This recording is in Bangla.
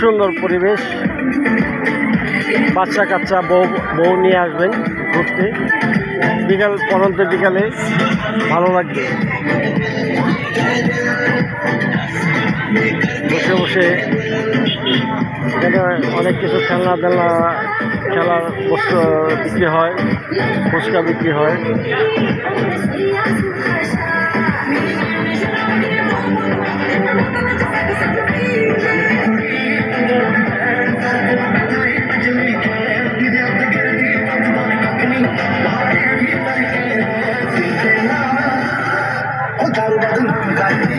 সুন্দর পরিবেশ। বাচ্চা কাচ্চা বউ বউ নিয়ে আসবেন ঘুরতে। বিকাল পরন্ত বিকালে ভালো লাগবে। বসে বসে এখানে অনেক কিছু খেলনা টেলনা খেলার বস্তু বিক্রি হয়, ফুচকা বিক্রি হয়।